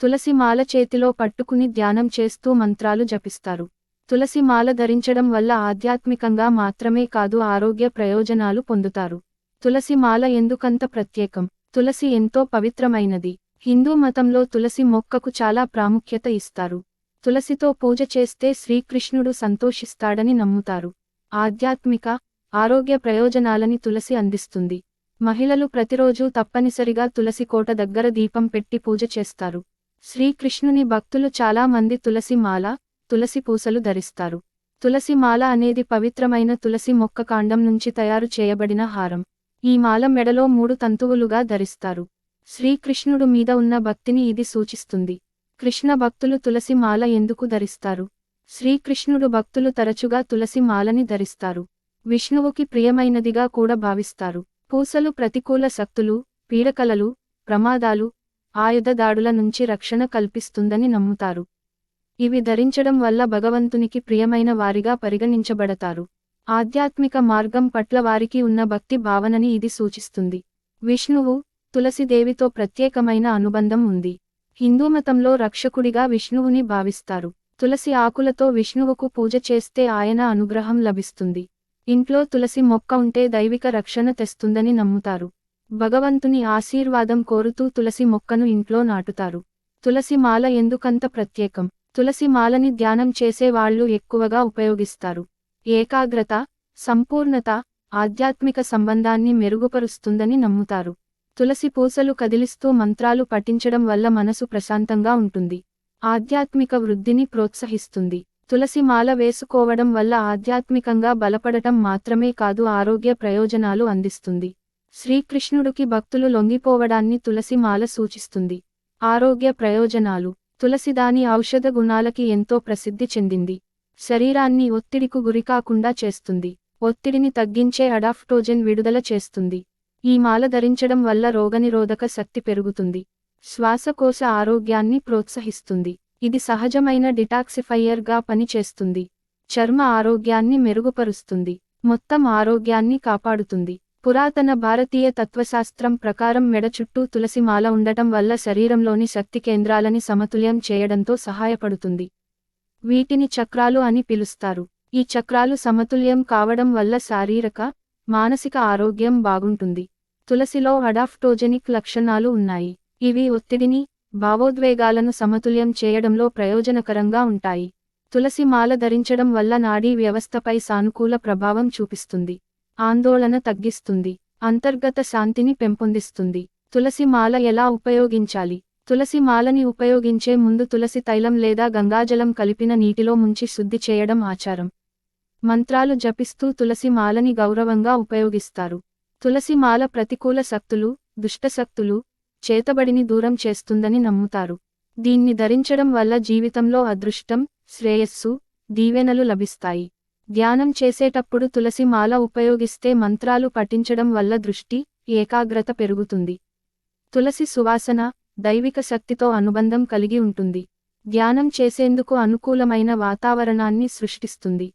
తులసి మాల చేతిలో పట్టుకుని ధ్యానం చేస్తూ మంత్రాలు జపిస్తారు. తులసి మాల ధరించడం వల్ల ఆధ్యాత్మికంగా మాత్రమే కాదు ఆరోగ్య ప్రయోజనాలు పొందుతారు. తులసి మాల ఎందుకంత ప్రత్యేకం? తులసి ఎంతో పవిత్రమైనది. హిందూ మతంలో తులసి మొక్కకు చాలా ప్రాముఖ్యత ఇస్తారు. తులసితో పూజ చేస్తే శ్రీకృష్ణుడు సంతోషిస్తాడని నమ్ముతారు. ఆధ్యాత్మిక ఆరోగ్య ప్రయోజనాలని తులసి అందిస్తుంది. మహిళలు ప్రతిరోజూ తప్పనిసరిగా తులసి కోట దగ్గర దీపం పెట్టి పూజ చేస్తారు. శ్రీకృష్ణుని భక్తులు చాలా మంది తులసి తులసి పూసలు ధరిస్తారు. తులసిమాల అనేది పవిత్రమైన తులసి మొక్క కాండం నుంచి తయారు చేయబడిన హారం. ఈ మాల మెడలో మూడు తంతువులుగా ధరిస్తారు. శ్రీకృష్ణుడు మీద ఉన్న భక్తిని ఇది సూచిస్తుంది. కృష్ణ భక్తులు తులసి మాల ఎందుకు ధరిస్తారు? శ్రీకృష్ణుడు భక్తులు తరచుగా తులసి మాలని ధరిస్తారు. విష్ణువుకి ప్రియమైనదిగా కూడా భావిస్తారు. పూసలు ప్రతికూల శక్తులు పీడకలలు ప్రమాదాలు ఆయుధ దాడుల నుంచి రక్షణ కల్పిస్తుందని నమ్ముతారు. ఇవి ధరించడం వల్ల భగవంతునికి ప్రియమైన వారిగా పరిగణించబడతారు. ఆధ్యాత్మిక మార్గం పట్ల వారికి ఉన్న భక్తి భావనని ఇది సూచిస్తుంది. విష్ణువు తులసిదేవితో ప్రత్యేకమైన అనుబంధం ఉంది. హిందూమతంలో రక్షకుడిగా విష్ణువుని భావిస్తారు. తులసి ఆకులతో విష్ణువుకు పూజ చేస్తే ఆయన అనుగ్రహం లభిస్తుంది. ఇంట్లో తులసి మొక్క ఉంటే దైవిక రక్షణ తెస్తుందని నమ్ముతారు. భగవంతుని ఆశీర్వాదం కోరుతూ తులసి మొక్కను ఇంట్లో నాటుతారు. తులసి మాల ఎందుకంత ప్రత్యేకం? తులసి మాలని ధ్యానం చేసేవాళ్ళు ఎక్కువగా ఉపయోగిస్తారు. ఏకాగ్రత సంపూర్ణత ఆధ్యాత్మిక సంబంధాన్ని మెరుగుపరుస్తుందని నమ్ముతారు. తులసి పూసలు కదిలిస్తూ మంత్రాలు పఠించడం వల్ల మనసు ప్రశాంతంగా ఉంటుంది. ఆధ్యాత్మిక వృద్ధిని ప్రోత్సహిస్తుంది. తులసి మాల వేసుకోవడం వల్ల ఆధ్యాత్మికంగా బలపడటం మాత్రమే కాదు ఆరోగ్య ప్రయోజనాలు అందిస్తుంది. శ్రీకృష్ణుడికి భక్తులు లొంగిపోవడాన్ని తులసి మాల సూచిస్తుంది. ఆరోగ్య ప్రయోజనాలు. తులసి దాని ఔషధ గుణాలకి ఎంతో ప్రసిద్ధి చెందింది. శరీరాన్ని ఒత్తిడికు గురికాకుండా చేస్తుంది. ఒత్తిడిని తగ్గించే అడాఫ్టోజెన్ విడుదల చేస్తుంది. ఈ మాల ధరించడం వల్ల రోగనిరోధక శక్తి పెరుగుతుంది. శ్వాసకోశ ఆరోగ్యాన్ని ప్రోత్సహిస్తుంది. ఇది సహజమైన డిటాక్సిఫైయర్గా పనిచేస్తుంది. చర్మ ఆరోగ్యాన్ని మెరుగుపరుస్తుంది. మొత్తం ఆరోగ్యాన్ని కాపాడుతుంది. పురాతన భారతీయ తత్వశాస్త్రం ప్రకారం మెడ చుట్టూ తులసిమాల ఉండటం వల్ల శరీరంలోని శక్తి కేంద్రాలని సమతుల్యం చేయడంతో సహాయపడుతుంది. వీటిని చక్రాలు అని పిలుస్తారు. ఈ చక్రాలు సమతుల్యం కావడం వల్ల శారీరక మానసిక ఆరోగ్యం బాగుంటుంది. తులసిలో అడాఫ్టోజెనిక్ లక్షణాలు ఉన్నాయి. ఇవి ఒత్తిడిని భావోద్వేగాలను సమతుల్యం చేయడంలో ప్రయోజనకరంగా ఉంటాయి. తులసి మాల ధరించడం వల్ల నాడీ వ్యవస్థపై సానుకూల ప్రభావం చూపిస్తుంది. ఆందోళన తగ్గిస్తుంది. అంతర్గత శాంతిని పెంపొందిస్తుంది. తులసి మాల ఎలా ఉపయోగించాలి? తులసి మాలని ఉపయోగించే ముందు తులసి తైలం లేదా గంగాజలం కలిపిన నీటిలో ముంచి శుద్ధి చేయడం ఆచారం. మంత్రాలు జపిస్తూ తులసి మాలని గౌరవంగా ఉపయోగిస్తారు. తులసి మాల ప్రతికూల శక్తులు దుష్టశక్తులు చేతబడిని దూరం చేస్తుందని నమ్ముతారు. దీన్ని ధరించడం వల్ల జీవితంలో అదృష్టం శ్రేయస్సు దీవెనలు లభిస్తాయి. ధ్యానం చేసేటప్పుడు తులసి మాల ఉపయోగిస్తే మంత్రాలు పఠించడం వల్ల దృష్టి ఏకాగ్రత పెరుగుతుంది. తులసి సువాసన దైవిక శక్తితో అనుబంధం కలిగి ఉంటుంది. ధ్యానం చేసేందుకు అనుకూలమైన వాతావరణాన్ని సృష్టిస్తుంది.